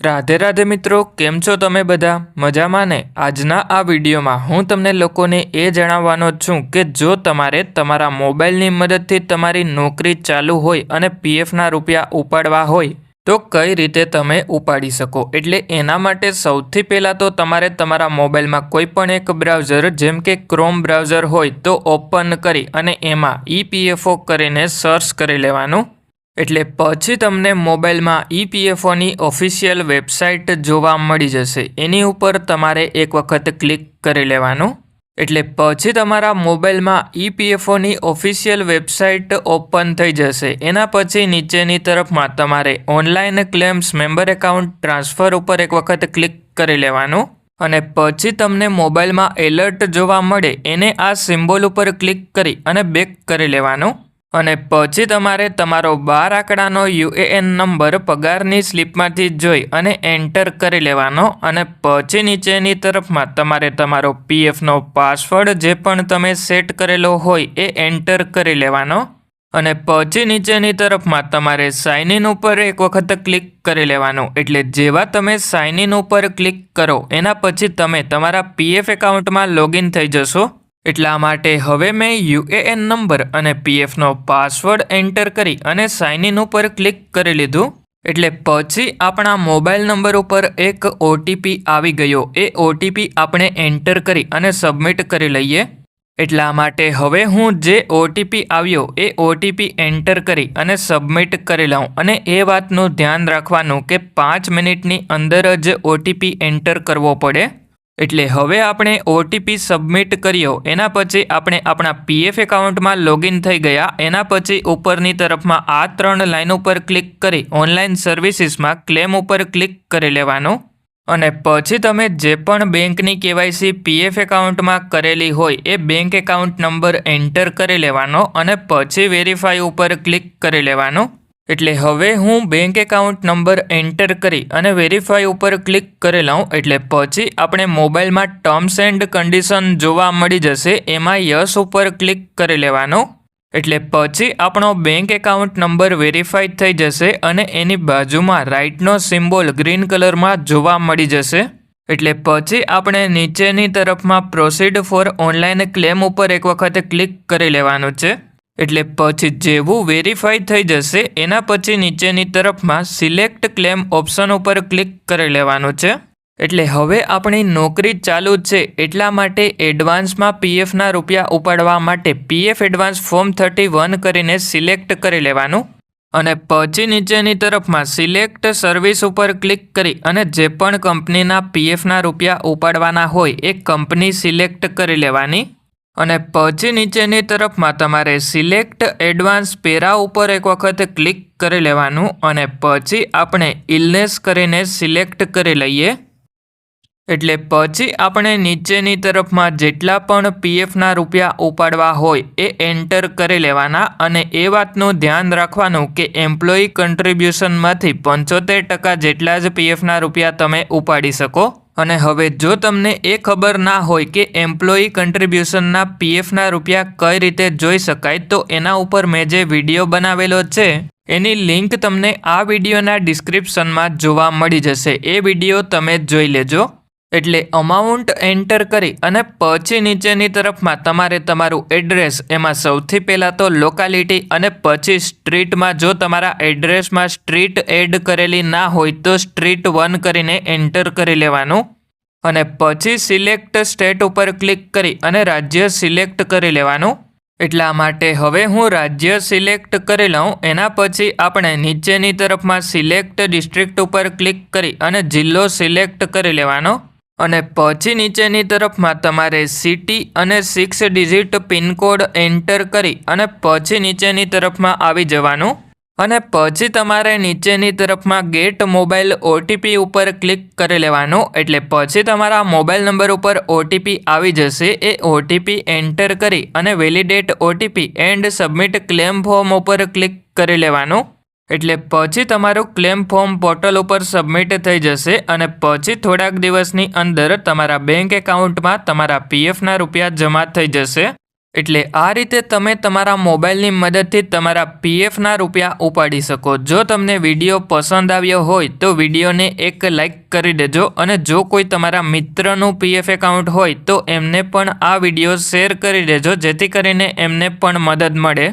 રાધે રાધે મિત્રો, કેમ છો તમે બધા? મજામાં ને? આજના આ વિડીયોમાં હું તમને લોકોને એ જણાવવાનો છું કે જો તમારે તમારા મોબાઈલની મદદથી તમારી નોકરી ચાલુ હોય અને પીએફના રૂપિયા ઉપાડવા હોય, તો કઈ રીતે તમે ઉપાડી શકો? એટલે એના માટે સૌથી પહેલાં તો તમારે તમારા મોબાઈલમાં કોઈ પણ એક બ્રાઉઝર, જેમ કે ક્રોમ બ્રાઉઝર હોય, તો ઓપન કરી અને એમાં ઈપીએફઓ કરીને સર્ચ કરી લેવાનું એટલે પછી તમને મોબાઈલમાં ઈપીએફઓની ઓફિશિયલ વેબસાઇટ જોવા મળી જશે. એની ઉપર તમારે એક વખત ક્લિક કરી લેવાનું. એટલે પછી તમારા મોબાઈલમાં ઈપીએફઓની ઓફિશિયલ વેબસાઇટ ઓપન થઈ જશે. એના પછી નીચેની તરફમાં તમારે online claims member account transfer ઉપર એક વખત ક્લિક કરી લેવાનું. અને પછી તમને મોબાઈલમાં એલર્ટ જોવા મળે, એને આ સિમ્બોલ ઉપર ક્લિક કરી અને બેક કરી લેવાનું. અને પછી તમારે તમારો બાર આંકડાનો યુએએન નંબર પગારની સ્લિપમાંથી જોઈ અને એન્ટર કરી લેવાનો અને પછી નીચેની તરફમાં તમારે તમારો પીએફનો પાસવર્ડ જે પણ તમે સેટ કરેલો હોય એ એન્ટર કરી લેવાનો અને પછી નીચેની તરફમાં તમારે સાઇન ઇન ઉપર એક વખત ક્લિક કરી લેવાનું. એટલે જેવા તમે સાઇન ઇન ઉપર ક્લિક કરો, એના પછી તમે તમારા પીએફ એકાઉન્ટમાં લોગિન થઈ જશો. એટલા માટે હવે મેં યુએએન નંબર અને પીએફનો પાસવર્ડ એન્ટર કરી અને સાઇન ઇન ઉપર ક્લિક કરી લીધું. એટલે પછી આપણા મોબાઈલ નંબર ઉપર એક ઓટીપી આવી ગયો. એ ઓટીપી આપણે એન્ટર કરી અને સબમિટ કરી લઈએ. એટલા માટે હવે હું જે ઓટીપી આવ્યો, એ ઓટીપી એન્ટર કરી અને સબમિટ કરી લઉં. અને એ વાતનું ધ્યાન રાખવાનું કે પાંચ મિનિટની અંદર જ ઓટીપી એન્ટર કરવો પડે. એટલે હવે આપણે ઓટીપી સબમિટ કર્યો, એના પછી આપણે આપણા પીએફ એકાઉન્ટમાં લોગિન થઈ ગયા, એના પછી ઉપરની તરફમાં આ ત્રણ લાઇન ઉપર ક્લિક કરી ઓનલાઈન સર્વિસીસમાં ક્લેમ ઉપર ક્લિક કરી લેવાનું. અને પછી તમે જે પણ બેંકની કેવાયસી પીએફ એકાઉન્ટમાં કરેલી હોય, એ બેંક એકાઉન્ટ નંબર એન્ટર કરી લેવાનો અને પછી વેરીફાઈ ઉપર ક્લિક કરી લેવાનું. એટલે હવે હું બેંક એકાઉન્ટ નંબર એન્ટર કરી અને વેરીફાઈ ઉપર ક્લિક કરી લઉં એટલે પછી આપણે મોબાઈલમાં ટર્મ્સ એન્ડ કન્ડિશન જોવા મળી જશે, એમાં યસ ઉપર ક્લિક કરી લેવાનું. એટલે પછી આપણો બેંક એકાઉન્ટ નંબર વેરીફાઈ થઈ જશે અને એની બાજુમાં રાઇટનો સિમ્બોલ ગ્રીન કલરમાં જોવા મળી જશે. એટલે પછી આપણે નીચેની તરફમાં પ્રોસીડ ફોર ઓનલાઈન ક્લેમ ઉપર એક વખત ક્લિક કરી લેવાનું છે. એટલે પછી જેવું વેરીફાઈ થઈ જશે, એના પછી નીચેની તરફમાં સિલેક્ટ ક્લેમ ઓપ્શન ઉપર ક્લિક કરી લેવાનું છે. એટલે હવે આપણી નોકરી ચાલુ છે, એટલા માટે એડવાન્સમાં પીએફના રૂપિયા ઉપાડવા માટે PF advance form thirty one કરીને સિલેક્ટ કરી લેવાનું. અને પછી નીચેની તરફમાં સિલેક્ટ સર્વિસ ઉપર ક્લિક કરી અને જે પણ કંપનીના પીએફના રૂપિયા ઉપાડવાના હોય, એ કંપની સિલેક્ટ કરી લેવાની. અને પછી નીચેની તરફમાં તમારે સિલેક્ટ એડવાન્સ પેરા ઉપર એક વખત ક્લિક કરી લેવાનું અને પછી આપણે ઇલનેસ કરીને સિલેક્ટ કરી લઈએ. એટલે પછી આપણે નીચેની તરફમાં જેટલા પણ પીએફના રૂપિયા ઉપાડવા હોય એ એન્ટર કરી લેવાના અને એ વાતનું ધ્યાન રાખવાનું કે એમ્પ્લોયી કન્ટ્રીબ્યુશનમાંથી પંચોતેર ટકા જેટલા જ પીએફના રૂપિયા તમે ઉપાડી શકો. અને હવે જો તમને એ ખબર ના હોય કે એમ્પ્લોયી કન્ટ્રીબ્યુશનના પીએફના રૂપિયા કઈ રીતે જોઈ શકાય, તો એના ઉપર મેં જે વીડિયો બનાવેલો છે, એની લિંક તમને આ વિડીયોના ડિસ્ક્રિપ્શનમાં જોવા મળી જશે. એ વીડિયો તમે જોઈ લેજો. એટલે અમાઉન્ટ એન્ટર કરી અને પછી નીચેની તરફમાં તમારે તમારું એડ્રેસ એમાં સૌથી પહેલાં તો લોકાલિટી અને પછી સ્ટ્રીટમાં જો તમારા એડ્રેસમાં સ્ટ્રીટ એડ કરેલી ના હોય તો સ્ટ્રીટ વન કરીને એન્ટર કરી લેવાનું અને પછી સિલેક્ટ સ્ટેટ ઉપર ક્લિક કરી અને રાજ્ય સિલેક્ટ કરી લેવાનું. એટલા માટે હવે હું રાજ્ય સિલેક્ટ કરી લઉં, એના પછી આપણે નીચેની તરફમાં સિલેક્ટ ડિસ્ટ્રિક્ટ ઉપર ક્લિક કરી અને જિલ્લો સિલેક્ટ કરી લેવાનો. અને પછી નીચેની તરફમાં તમારે સિટી અને સિક્સ ડિજિટ પિનકોડ એન્ટર કરી અને પછી નીચેની તરફમાં આવી જવાનું. અને પછી તમારે નીચેની તરફમાં ગેટ મોબાઈલ ઓટીપી ઉપર ક્લિક કરી લેવાનું. એટલે પછી તમારા મોબાઈલ નંબર ઉપર ઓટીપી આવી જશે. એ ઓટીપી એન્ટર કરી અને validate OTP and submit claim form ઉપર ક્લિક કરી લેવાનું. એટલે પછી તમારું ક્લેમ ફોર્મ પોર્ટલ ઉપર સબમિટ થઈ જશે અને પછી થોડાક દિવસની અંદર તમારા બેંક એકાઉન્ટમાં તમારા પીએફના રૂપિયા જમા થઈ જશે. એટલે આ રીતે તમે તમારા મોબાઈલની મદદથી તમારા પીએફના રૂપિયા ઉપાડી શકો. જો તમને વીડિયો પસંદ આવ્યો હોય તો વિડીયોને એક લાઈક કરી દેજો અને જો કોઈ તમારા મિત્રનું પીએફ એકાઉન્ટ હોય તો એમને પણ આ વીડિયો શેર કરી દેજો જેથી કરીને એમને પણ મદદ મળે.